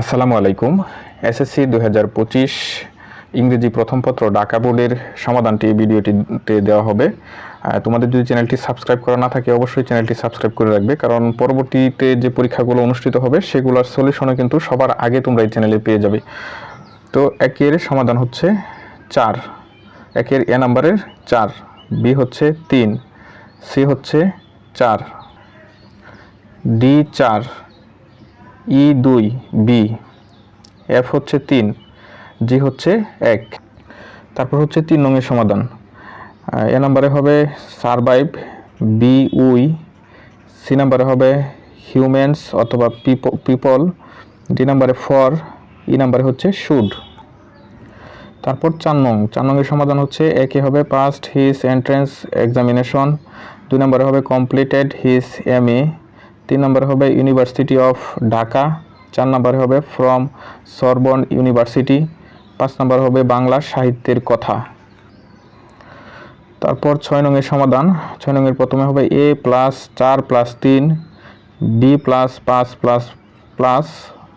আসসালামু আলাইকুম। এসএসসি দু হাজার পঁচিশ ইংরেজি প্রথম পত্র ঢাকা বোর্ডের সমাধানটি ভিডিওটিতে দেওয়া হবে। তোমাদের যদি চ্যানেলটি সাবস্ক্রাইব করা না থাকে, অবশ্যই চ্যানেলটি সাবস্ক্রাইব করে রাখবে, কারণ পরবর্তীতে যে পরীক্ষাগুলো অনুষ্ঠিত হবে, সেগুলোর সলিউশনও কিন্তু সবার আগে তোমরা এই চ্যানেলে পেয়ে যাবে। তো একের সমাধান হচ্ছে চার, একের এ নাম্বারের চার, বি হচ্ছে তিন, সি হচ্ছে চার, ডি চার। ই দুই, বি। এফ হচ্ছে তিন, জি হচ্ছে এক। তারপর হচ্ছে তিন নংয়ের সমাধান। এ নাম্বারে হবে সারভাইভ, বি উই, সি নাম্বারে হবে হিউম্যানস অথবা পিপল, ডি নাম্বারে ফর, ই নাম্বারে হচ্ছে শুড। তারপর চার নং, চার নংয়ের সমাধান হচ্ছে একে হবে পাস্ট হিজ এন্ট্রেন্স এক্সামিনেশন দুই নম্বরে হবে কমপ্লিটেড হিজ এম এ তিন নম্বরে হবে ইউনিভার্সিটি অফ ঢাকা চার নম্বরে হবে ফ্রম সরবন ইউনিভার্সিটি পাঁচ নম্বর হবে বাংলা সাহিত্যের কথা। তারপর ছয় নংয়ের সমাধান, ছয় নংয়ের প্রথমে হবে এ প্লাস চার প্লাস তিন বি প্লাস পাঁচ প্লাস প্লাস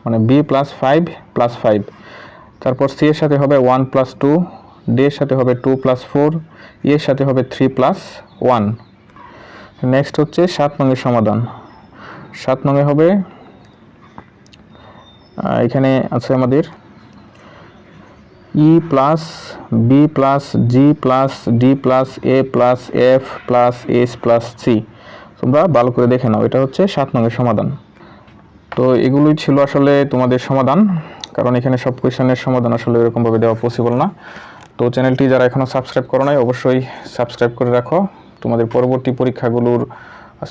মানে B plus five plus five তারপর সি এর সাথে হবে ওয়ান প্লাস টু ডি এর সাথে হবে টু প্লাস ফোর এর সাথে হবে থ্রি প্লাস ওয়ান নেক্সট হচ্ছে সাত নংয়ের সমাধান। সাত নঙে হবে। এখানে আছে আমাদের E plus B plus G plus D plus A plus F plus S plus C তোমরা ভালো করে দেখে নাও, এটা হচ্ছে সাত নঙের সমাধান। তো এগুলোই ছিল আসলে তোমাদের সমাধান, কারণ এখানে সব কোয়েশনের সমাধান আসলে এরকমভাবে দেওয়া পসিবল না। তো চ্যানেলটি যারা এখনও সাবস্ক্রাইব করো নাই, অবশ্যই সাবস্ক্রাইব করে রাখো। তোমাদের পরবর্তী পরীক্ষাগুলোর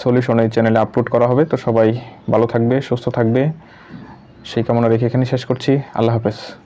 সলিউশন এই চ্যানেলে আপলোড করা হবে। তো সবাই ভালো থাকবে, সুস্থ থাকবে। সেই কামনা রেখে এখানে শেষ করছি। আল্লাহ হাফেজ।